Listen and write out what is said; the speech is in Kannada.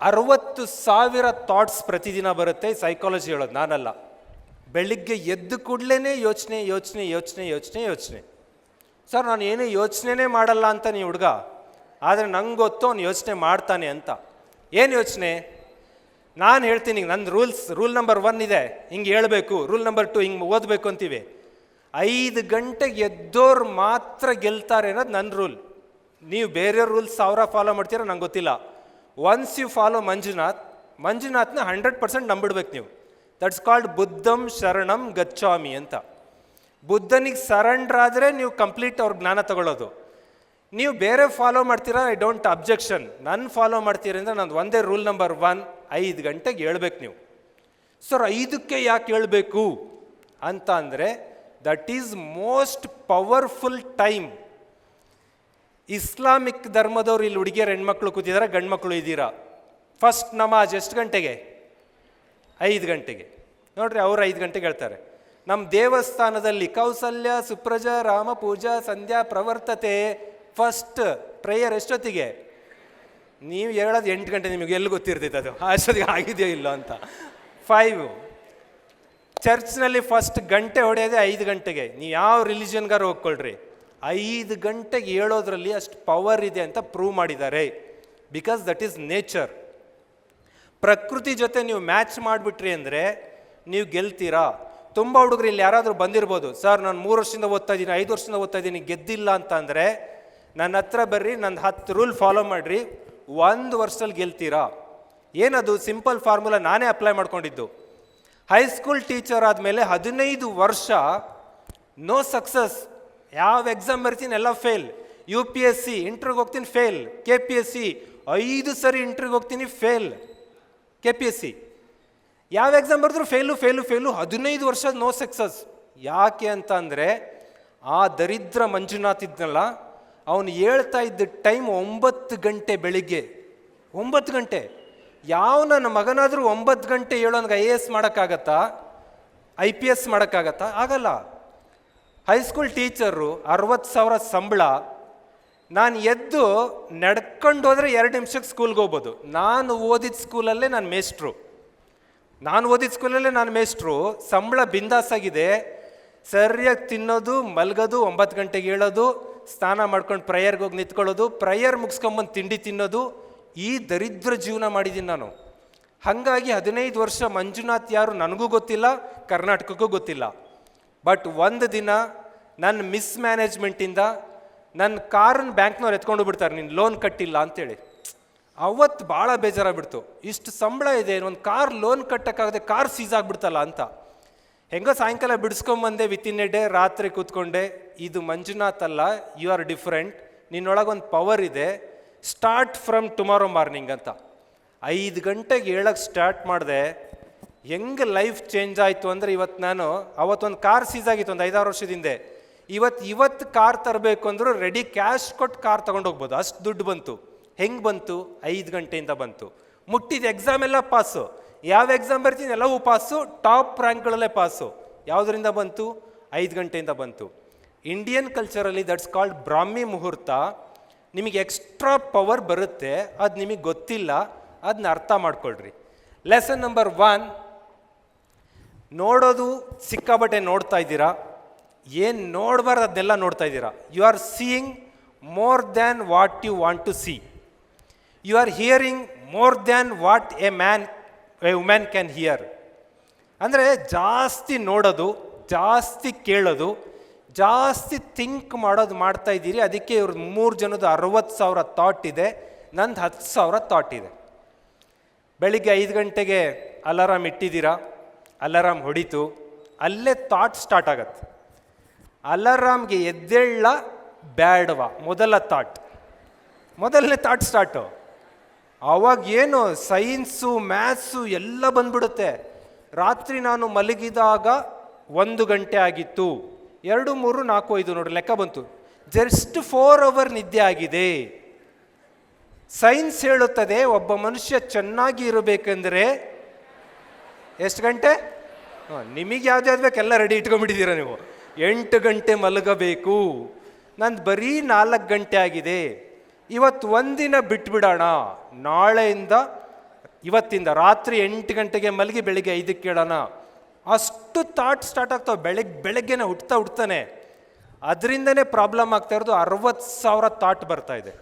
ಅರವತ್ತು ಸಾವಿರ ಥಾಟ್ಸ್ ಪ್ರತಿದಿನ ಬರುತ್ತೆ ಸೈಕಾಲಜಿ ಹೇಳೋದು, ನಾನಲ್ಲ. ಬೆಳಿಗ್ಗೆ ಎದ್ದು ಕೂಡಲೇ ಯೋಚನೆ ಯೋಚನೆ ಯೋಚನೆ ಯೋಚನೆ ಯೋಚನೆ. ಸರ್, ನಾನು ಏನು ಯೋಚನೆನೇ ಮಾಡಲ್ಲ ಅಂತ ನೀವು ಹುಡುಗ, ಆದರೆ ನಂಗೆ ಗೊತ್ತು ಅವ್ನು ಯೋಚನೆ ಮಾಡ್ತಾನೆ ಅಂತ. ಏನು ಯೋಚನೆ? ನಾನು ಹೇಳ್ತೀನಿ ನನ್ನ ರೂಲ್ಸ್, ರೂಲ್ ನಂಬರ್ ಒನ್ ಇದೆ, ಹಿಂಗೆ ಹೇಳಬೇಕು, ರೂಲ್ ನಂಬರ್ ಟು ಹಿಂಗೆ ಓದಬೇಕು ಅಂತೀವಿ. ಐದು ಗಂಟೆಗೆ ಎದ್ದೋರು ಮಾತ್ರ ಗೆಲ್ತಾರೆ ಅನ್ನೋದು ನನ್ನ ರೂಲ್. ನೀವು ಬೇರೆ ರೂಲ್ಸ್ ಸಾವಿರ ಫಾಲೋ ಮಾಡ್ತೀರಾ ನಂಗೆ ಗೊತ್ತಿಲ್ಲ. ಒನ್ಸ್ ಯು ಫಾಲೋ ಮಂಜುನಾಥ್ ಮಂಜುನಾಥ್ನ ಹಂಡ್ರೆಡ್ ಪರ್ಸೆಂಟ್ ನಂಬಿಡ್ಬೇಕು ನೀವು. ದಟ್ಸ್ ಕಾಲ್ಡ್ ಬುದ್ಧಂ ಶರಣಂ ಗಚ್ಚಾಮಿ ಅಂತ. ಬುದ್ಧನಿಗೆ ಸರೆಂಡ್ರ್ ಆದರೆ ನೀವು ಕಂಪ್ಲೀಟ್ ಅವ್ರ ಜ್ಞಾನ ತಗೊಳ್ಳೋದು. ನೀವು ಬೇರೆ ಫಾಲೋ ಮಾಡ್ತೀರಾ? ಐ ಡೋಂಟ್ ಅಬ್ಜೆಕ್ಷನ್ ನನ್ನ ಫಾಲೋ ಮಾಡ್ತೀರಿ ಅಂದರೆ ನಂದು ಒಂದೇ ರೂಲ್ ನಂಬರ್ ಒನ್ ಐದು ಗಂಟೆಗೆ ಹೇಳ್ಬೇಕು ನೀವು. ಸರ್ ಐದಕ್ಕೆ ಯಾಕೆ ಹೇಳಬೇಕು? ಅಂತ ಅಂದರೆ that is most powerful time Islamic ಧರ್ಮದವ್ರು ಇಲ್ಲಿ ಹುಡುಗಿಯರು ಹೆಣ್ಮಕ್ಳು ಕೂತಿದ್ದಾರೆ ಗಂಡ್ಮಕ್ಳು ಇದ್ದೀರಾ? ಫಸ್ಟ್ ನಮಾಜ್ ಎಷ್ಟು ಗಂಟೆಗೆ? ಐದು ಗಂಟೆಗೆ. ನೋಡ್ರಿ ಅವ್ರು ಐದು ಗಂಟೆಗೆ ಹೇಳ್ತಾರೆ. ನಮ್ಮ ದೇವಸ್ಥಾನದಲ್ಲಿ ಕೌಸಲ್ಯ, ಸುಪ್ರಜ, ರಾಮ ಪೂಜಾ, ಸಂಧ್ಯಾ, ಪ್ರವರ್ತತೆ ಫಸ್ಟ್ ಪ್ರೇಯರ್ ಎಷ್ಟೊತ್ತಿಗೆ? ನೀವು ಹೇಳೋದು ಎಂಟು ಗಂಟೆ ನಿಮಗೆ ಎಲ್ಲಿ ಗೊತ್ತಿರ್ತೈತೆ ಅದು? ಅಷ್ಟೊತ್ತಿಗೆ ಆಗಿದೆಯೋ ಇಲ್ಲೋ ಅಂತ. ಫೈವ್ ಚರ್ಚ್ನಲ್ಲಿ ಫಸ್ಟ್ ಗಂಟೆ ಹೊಡೆಯೋದೇ ಐದು ಗಂಟೆಗೆ. ನೀವು ಯಾವ ರಿಲಿಜನ್ಗಾರು ಹೋಗ್ಕೊಳ್ರಿ? ಐದು ಗಂಟೆಗೆ ಹೇಳೋದ್ರಲ್ಲಿ ಅಷ್ಟು ಪವರ್ ಇದೆ ಅಂತ ಪ್ರೂವ್ ಮಾಡಿದ್ದಾರೆ. ಬಿಕಾಸ್ ದಟ್ ಈಸ್ ನೇಚರ್ ಪ್ರಕೃತಿ ಜೊತೆ ನೀವು ಮ್ಯಾಚ್ ಮಾಡಿಬಿಟ್ರಿ ಅಂದರೆ ನೀವು ಗೆಲ್ತೀರಾ? ತುಂಬ ಹುಡುಗರು ಇಲ್ಲಿ ಯಾರಾದರೂ ಬಂದಿರ್ಬೋದು, ಸರ್, ನಾನು ಮೂರು ವರ್ಷದಿಂದ ಓದ್ತಾ ಇದ್ದೀನಿ, ಐದು ವರ್ಷದಿಂದ ಓದ್ತಾ ಇದ್ದೀನಿ, ಗೆದ್ದಿಲ್ಲ ಅಂತ ಅಂದರೆ ನನ್ನ ಹತ್ರ ಬರ್ರಿ ನನ್ನ ಹತ್ತು ರೂಲ್ ಫಾಲೋ ಮಾಡಿರಿ, ಒಂದು ವರ್ಷದಲ್ಲಿ ಗೆಲ್ತೀರಾ? ಏನದು? ಸಿಂಪಲ್ ಫಾರ್ಮುಲಾ ನಾನೇ ಅಪ್ಲೈ ಮಾಡ್ಕೊಂಡಿದ್ದು. ಹೈಸ್ಕೂಲ್ ಟೀಚರ್ ಆದಮೇಲೆ ಹದಿನೈದು ವರ್ಷ ನೋ ಸಕ್ಸಸ್ ಯಾವ ಎಕ್ಸಾಮ್ ಬರ್ತೀನಿ ಎಲ್ಲ fail U P S C ಇಂಟ್ರಿಗೆ ಹೋಗ್ತೀನಿ fail K P S C ಐದು ಸರಿ ಇಂಟ್ರಿಗೆ ಹೋಗ್ತೀನಿ fail K P S C ಯಾವ ಎಕ್ಸಾಮ್ ಬರೆದ್ರು ಫೇಲು ಫೇಲು ಫೇಲು ಹದಿನೈದು ವರ್ಷ ನೋ ಸಕ್ಸಸ್ ಯಾಕೆ ಅಂತ ಅಂದರೆ, ಆ ದರಿದ್ರ ಮಂಜುನಾಥ್ ಇದ್ನಲ್ಲ, ಅವನು ಹೇಳ್ತಾ ಇದ್ದ ಟೈಮ್ ಒಂಬತ್ತು ಗಂಟೆ ಬೆಳಿಗ್ಗೆ. ಒಂಬತ್ತು ಗಂಟೆ. ಯಾವ ನನ್ನ ಮಗನಾದರೂ ಒಂಬತ್ತು ಗಂಟೆ ಹೇಳೋನ್ಗೆ ಐ ಎ ಎಸ್ ಮಾಡೋಕ್ಕಾಗತ್ತಾ? ಐ ಪಿ ಎಸ್ ಮಾಡೋಕ್ಕಾಗತ್ತಾ? ಆಗಲ್ಲ. ಹೈಸ್ಕೂಲ್ ಟೀಚರು ಅರವತ್ತು ಸಾವಿರ ಸಂಬಳ. ನಾನು ಎದ್ದು ನಡ್ಕೊಂಡು ಹೋದರೆ ಎರಡು ನಿಮಿಷಕ್ಕೆ ಸ್ಕೂಲ್ಗೆ ಹೋಗ್ಬೋದು. ನಾನು ಓದಿದ ಸ್ಕೂಲಲ್ಲೇ ನಾನು ಮೇಸ್ಟ್ರು ನಾನು ಓದಿದ ಸ್ಕೂಲಲ್ಲೇ ನಾನು ಮೇಸ್ಟ್ರು ಸಂಬಳ ಬಿಂದಾಸಾಗಿದೆ. ಸರಿಯಾಗಿ ತಿನ್ನೋದು, ಮಲಗೋದು, ಒಂಬತ್ತು ಗಂಟೆಗೆ ಹೇಳೋದು ಸ್ನಾನ ಮಾಡ್ಕೊಂಡು ಪ್ರಯರ್ಗೆ ಹೋಗಿ ನಿಂತ್ಕೊಳ್ಳೋದು ಪ್ರಯರ್ ಮುಗಿಸ್ಕೊಂಬಂದು ತಿಂಡಿ ತಿನ್ನೋದು, ಈ ದರಿದ್ರ ಜೀವನ ಮಾಡಿದ್ದೀನಿ ನಾನು. ಹಾಗಾಗಿ ಹದಿನೈದು ವರ್ಷ ಮಂಜುನಾಥ್ ಯಾರು ನನಗೂ ಗೊತ್ತಿಲ್ಲ, ಕರ್ನಾಟಕಕ್ಕೂ ಗೊತ್ತಿಲ್ಲ. ಬಟ್ ಒಂದು ದಿನ ನನ್ನ ಮಿಸ್ ಮ್ಯಾನೇಜ್ಮೆಂಟಿಂದ ನನ್ನ ಕಾರನ್ನ ಬ್ಯಾಂಕ್ನವ್ರು ಎತ್ಕೊಂಡು ಬಿಡ್ತಾರೆ ನೀನು ಲೋನ್ ಕಟ್ಟಿಲ್ಲ ಅಂತೇಳಿ. ಅವತ್ತು ಭಾಳ ಬೇಜಾರಾಗ್ಬಿಡ್ತು. ಇಷ್ಟು ಸಂಬಳ ಇದೆ, ಒಂದು ಕಾರ್ ಲೋನ್ ಕಟ್ಟೋಕ್ಕಾಗದೆ ಕಾರ್ ಸೀಸ್ ಆಗಿಬಿಡ್ತಲ್ಲ ಅಂತ. ಹೆಂಗೋ ಸಾಯಂಕಾಲ ಬಿಡಿಸ್ಕೊಂಬಂದೆ ಇನ್ ಎ ಡೇ ರಾತ್ರಿ ಕೂತ್ಕೊಂಡೆ, ಇದು ಮಂಜುನಾಥ್ ಅಲ್ಲ ಯು ಆರ್ ಡಿಫ್ರೆಂಟ್ ನಿನ್ನೊಳಗೆ ಒಂದು ಪವರ್ ಇದೆ ಸ್ಟಾರ್ಟ್ ಫ್ರಮ್ ಟುಮಾರೋ ಮಾರ್ನಿಂಗ್ ಅಂತ. ಐದು ಗಂಟೆಗೆ ಹೇಳಕ್ಕೆ ಸ್ಟಾರ್ಟ್ ಮಾಡಿದೆ ಹೆಂಗೆ ಲೈಫ್ ಚೇಂಜ್ ಆಯಿತು ಅಂದರೆ ಇವತ್ತು ನಾನು, ಅವತ್ತೊಂದು ಕಾರ್ ಸೀಸ್ ಆಗಿತ್ತು ಒಂದು ಐದಾರು ವರ್ಷದ ಹಿಂದೆ. ಇವತ್ತು ಇವತ್ತು ಕಾರ್ ತರಬೇಕು ಅಂದರೂ ರೆಡಿ ಕ್ಯಾಶ್ ಕೊಟ್ಟು ಕಾರ್ ಹೋಗ್ಬೋದು ಅಷ್ಟು ದುಡ್ಡು ಬಂತು. ಹೆಂಗೆ ಬಂತು? ಐದು ಗಂಟೆಯಿಂದ ಬಂತು. ಮುಟ್ಟಿದ ಎಕ್ಸಾಮ್ ಎಲ್ಲ ಪಾಸು ಯಾವ ಎಕ್ಸಾಮ್ ಬರ್ತೀನಿ? ಎಲ್ಲವೂ ಪಾಸು ಟಾಪ್ ರ್ಯಾಂಕ್ಗಳಲ್ಲೇ ಪಾಸು ಯಾವುದರಿಂದ ಬಂತು? ಐದು ಗಂಟೆಯಿಂದ ಬಂತು. ಇಂಡಿಯನ್ ಕಲ್ಚರಲ್ಲಿ ದಟ್ಸ್ ಕಾಲ್ಡ್ ಬ್ರಾಹ್ಮಿ ಮುಹೂರ್ತ ನಿಮಗೆ ಎಕ್ಸ್ಟ್ರಾ ಪವರ್ ಬರುತ್ತೆ. ಅದು ನಿಮಗೆ ಗೊತ್ತಿಲ್ಲ. ಅದನ್ನ ಅರ್ಥ ಮಾಡ್ಕೊಳ್ರಿ. ಲೆಸನ್ ನಂಬರ್ ಒನ್ ನೋಡೋದು ಸಿಕ್ಕಾಬಟ್ಟೆ ನೋಡ್ತಾ ಇದ್ದೀರಾ? ಏನು ನೋಡಬಾರ್ದು ಅದನ್ನೆಲ್ಲ ನೋಡ್ತಾ ಇದ್ದೀರಾ? You are seeing more than what you want to see you are hearing more than what a man a woman can hear ಅಂದರೆ ಜಾಸ್ತಿ ನೋಡೋದು, ಜಾಸ್ತಿ ಕೇಳೋದು, ಜಾಸ್ತಿ ಥಿಂಕ್ ಮಾಡೋದು ಮಾಡ್ತಾ ಇದ್ದೀರಿ. ಅದಕ್ಕೆ ಇವ್ರ ಮೂರು ಜನದ ಅರವತ್ತು ಸಾವಿರ ಥಾಟ್ ಇದೆ. ನಂದು ಹತ್ತು ಸಾವಿರ ಥಾಟ್ ಇದೆ. ಬೆಳಿಗ್ಗೆ ಐದು ಗಂಟೆಗೆ ಅಲಾರಾಮ್ ಇಟ್ಟಿದ್ದೀರಾ? ಅಲಾರಾಮ್ ಹೊಡಿತು. ಅಲ್ಲೇ ಥಾಟ್ ಸ್ಟಾರ್ಟ್ ಆಗತ್ತೆ. ಅಲಾರಾಮ್ಗೆ ಎದ್ದೇಳ ಬ್ಯಾಡವ, ಮೊದಲ ಥಾಟ್ ಮೊದಲನೇ ಥಾಟ್ ಸ್ಟಾರ್ಟು ಅವಾಗ ಏನು ಸೈನ್ಸು ಮ್ಯಾಥ್ಸು ಎಲ್ಲ ಬಂದ್ಬಿಡುತ್ತೆ. ರಾತ್ರಿ ನಾನು ಮಲಗಿದಾಗ ಒಂದು ಗಂಟೆ ಆಗಿತ್ತು. ಎರಡು, ಮೂರು, ನಾಲ್ಕು, ಐದು ನೋಡಿ, ಲೆಕ್ಕ ಬಂತು. ಜಸ್ಟ್ ಫೋರ್ ಅವರ್ ನಿದ್ದೆ ಆಗಿದೆ. ಸೈನ್ಸ್ ಹೇಳುತ್ತದೆ, ಒಬ್ಬ ಮನುಷ್ಯ ಚೆನ್ನಾಗಿ ಇರಬೇಕೆಂದರೆ ಎಷ್ಟು ಗಂಟೆ? ಹಾಂ, ನಿಮಗೆ ಯಾವ್ದು ಯಾವ್ದು ಬೇಕೆಲ್ಲ ರೆಡಿ ಇಟ್ಕೊಂಡ್ಬಿಟ್ಟಿದ್ದೀರಾ ನೀವು. ಎಂಟು ಗಂಟೆ ಮಲಗಬೇಕು. ನಂದು ಬರೀ ನಾಲ್ಕು ಗಂಟೆ ಆಗಿದೆ. ಇವತ್ತು ಒಂದಿನ ಬಿಟ್ಬಿಡೋಣ. ನಾಳೆಯಿಂದ, ಇವತ್ತಿಂದ ರಾತ್ರಿ ಎಂಟು ಗಂಟೆಗೆ ಮಲಗಿ ಬೆಳಿಗ್ಗೆ ಐದಕ್ಕೆ ಕೇಳೋಣ. ಅಷ್ಟು ಥಾಟ್ ಸ್ಟಾರ್ಟ್ ಆಗ್ತಾವೆ. ಬೆಳಗ್ಗೆ ಬೆಳಗ್ಗೆನೇ ಹುಟ್ತಾ ಹುಡ್ತಾನೆ ಅದರಿಂದನೇ ಪ್ರಾಬ್ಲಮ್ ಆಗ್ತಾ ಇರೋದು ಅರವತ್ತು ಸಾವಿರ ಥಾಟ್ ಬರ್ತಾ ಇದೆ.